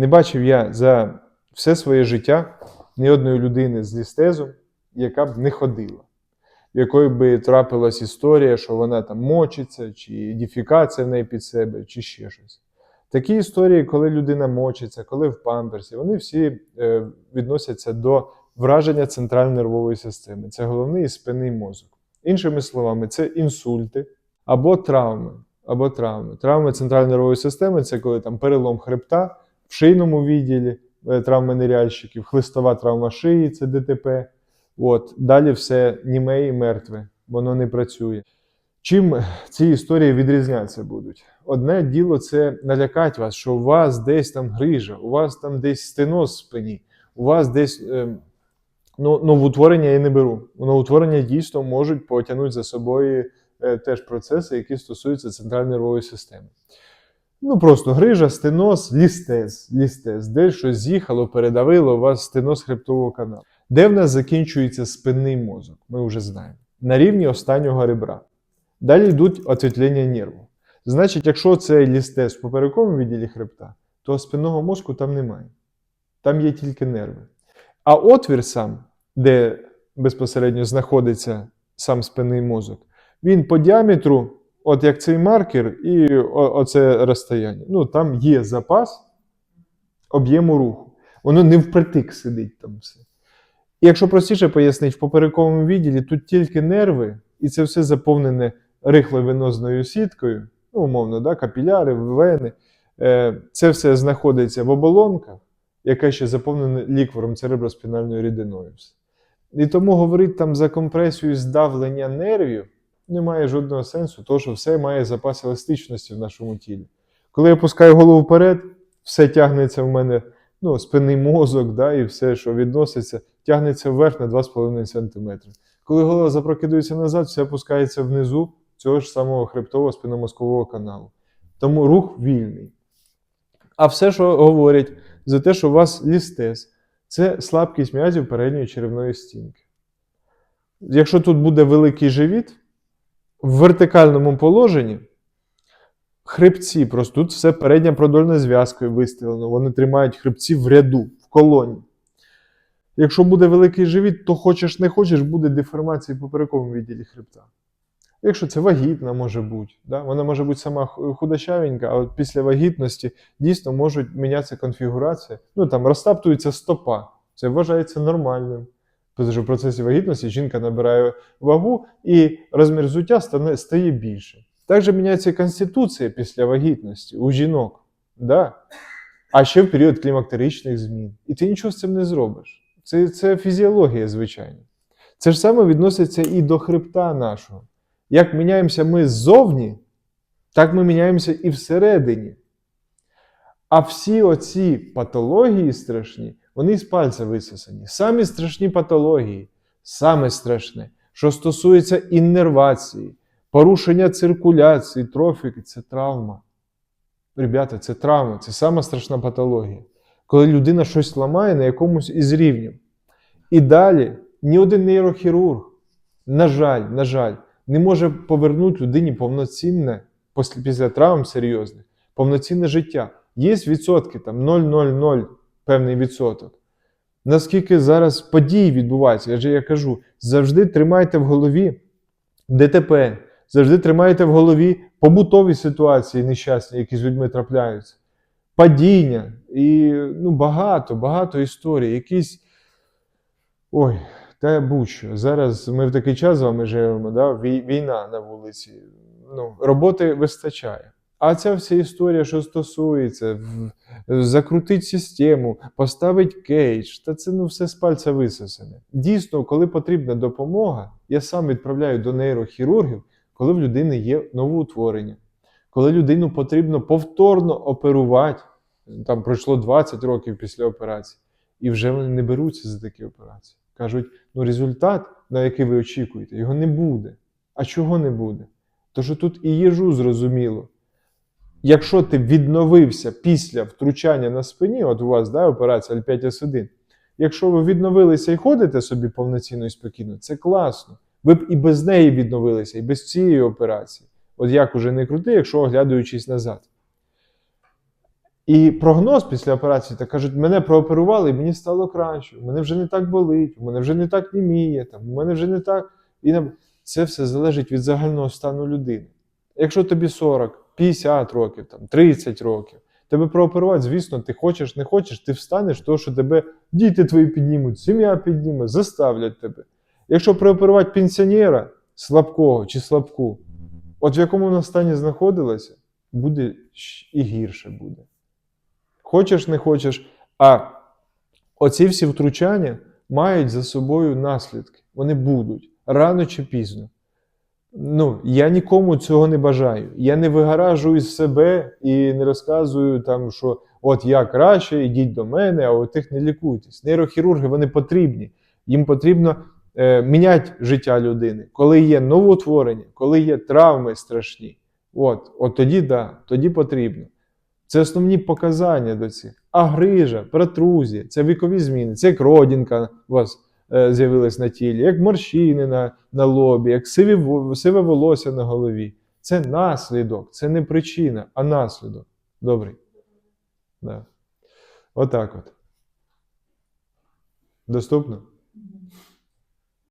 Не бачив я за все своє життя ні одної людини з лістезом, яка б не ходила, в якої би трапилась історія, що вона там мочиться, чи діфікація в неї під себе, чи ще щось. Такі історії, коли людина мочиться, коли в памперсі, вони всі е, відносяться до враження центральної нервової системи. Це головний і спинний мозок. Іншими словами, це інсульти або травми. Або травми. Травми центральної нервової системи це коли там перелом хребта в шийному відділі, е, травми неряльщиків, хлистова травма шиї це ДТП. От. Далі все німе і мертве, воно не працює. Чим ці історії відрізняться будуть? Одне діло це налякати вас, що у вас десь там грижа, у вас там десь стеноз в спині, у вас десь е, ну, новоутворення я не беру. Новоутворення дійсно можуть потягнути за собою е, теж процеси, які стосуються центральної нервової системи. Ну, просто грижа, стеноз, лістез, лістез, де щось з'їхало, передавило у вас стеноз хребтового каналу. Де в нас закінчується спинний мозок, ми вже знаємо. На рівні останнього ребра. Далі йдуть отвітлення нерву. Значить, якщо це лістез в поперековому відділі хребта, то спинного мозку там немає. Там є тільки нерви. А отвір сам, де безпосередньо знаходиться сам спинний мозок, він по діаметру, от як цей маркер, і оце розстояння. Ну, там є запас об'єму руху. Воно не впритик сидить там все. І якщо простіше пояснити, в поперековому відділі тут тільки нерви, і це все заповнене рихловенозною сіткою, ну, умовно, да, капіляри, вени. Е, Це все знаходиться в оболонках, яка ще заповнена ліквором цереброспінальною рідиною. І тому говорити там за компресію здавлення нервів немає жодного сенсу, тому що все має запас еластичності в нашому тілі. Коли я пускаю голову вперед, все тягнеться в мене, ну, спинний мозок, да, і все, що відноситься, тягнеться вверх на 2,5 см. Коли голова запрокидується назад, все опускається внизу цього ж самого хребтового спинномозкового каналу. Тому рух вільний. А все, що говорять за те, що у вас лістез, це слабкість м'язів передньої черевної стінки. Якщо тут буде великий живіт, в вертикальному положенні хребці, просто тут все передня продольна зв'язкою виставлено, вони тримають хребці в ряду, в колоні. Якщо буде великий живіт, то хочеш не хочеш, буде деформація поперековому відділі хребта. Якщо це вагітна може бути, да? вона може бути сама худощавенька, а от після вагітності дійсно можуть мінятися конфігурація. Ну там розтаптується стопа. Це вважається нормальним. Тому що в процесі вагітності жінка набирає вагу і розмір взуття стає більше. Також міняється конституція після вагітності у жінок. Да? А ще в період клімактеричних змін. І ти нічого з цим не зробиш. Це, це фізіологія, звичайно. Це ж саме відноситься і до хребта нашого. Як міняємося ми ззовні, так ми міняємося і всередині. А всі оці патології страшні, вони з пальця висосані. Самі страшні патології, саме страшне, що стосується іннервації, порушення циркуляції, трофіки це травма. Ребята, це травма, це сама страшна патологія. Коли людина щось ламає на якомусь із рівнів. І далі ні один нейрохірург, на жаль, на жаль, не може повернути людині повноцінне, після, травм серйозних, повноцінне життя. Є відсотки, там 0,00 певний відсоток. Наскільки зараз події відбуваються, адже я кажу, завжди тримайте в голові ДТП, завжди тримайте в голові побутові ситуації нещасні, які з людьми трапляються, падіння і ну, багато, багато історій, якісь. Ой, та будь-що. Зараз ми в такий час з вами живемо, да? війна на вулиці. Ну, роботи вистачає. А ця вся історія, що стосується, закрутить систему, поставить кейдж, та це ну все з пальця висосане. Дійсно, коли потрібна допомога, я сам відправляю до нейрохірургів, коли в людини є новоутворення, коли людину потрібно повторно оперувати, там пройшло 20 років після операції, і вже вони не беруться за такі операції. Кажуть, ну результат, на який ви очікуєте, його не буде. А чого не буде? То що тут і їжу зрозуміло. Якщо ти відновився після втручання на спині, от у вас да, операція L5S1, якщо ви відновилися і ходите собі повноцінно і спокійно, це класно. Ви б і без неї відновилися, і без цієї операції. От як уже не крути, якщо оглядаючись назад. І прогноз після операції, так кажуть, мене прооперували, і мені стало краще. У мене вже не так болить, у мене вже не так німіє, там, у мене вже не так. І це все залежить від загального стану людини. Якщо тобі 40, 50 років, там, 30 років, тебе прооперувати, звісно, ти хочеш, не хочеш, ти встанеш, тому що тебе діти твої піднімуть, сім'я підніме, заставлять тебе. Якщо прооперувати пенсіонера слабкого чи слабку, от в якому вона стані знаходилася, буде і гірше буде. Хочеш, не хочеш. А оці всі втручання мають за собою наслідки. Вони будуть рано чи пізно. Ну, я нікому цього не бажаю. Я не вигаражую із себе і не розказую там, що от я краще, ідіть до мене, а от тих не лікуйтесь. Нейрохірурги вони потрібні. Їм потрібно е, міняти життя людини. Коли є новоутворення, коли є травми страшні, от, от тоді да, тоді потрібно. Це основні показання до цих. А грижа, протрузія, це вікові зміни, це як родинка у вас е, з'явилась на тілі, як морщини на, на лобі, як сиві, сиве волосся на голові. Це наслідок, це не причина, а наслідок. Добрий. Да. Отак от. Доступно?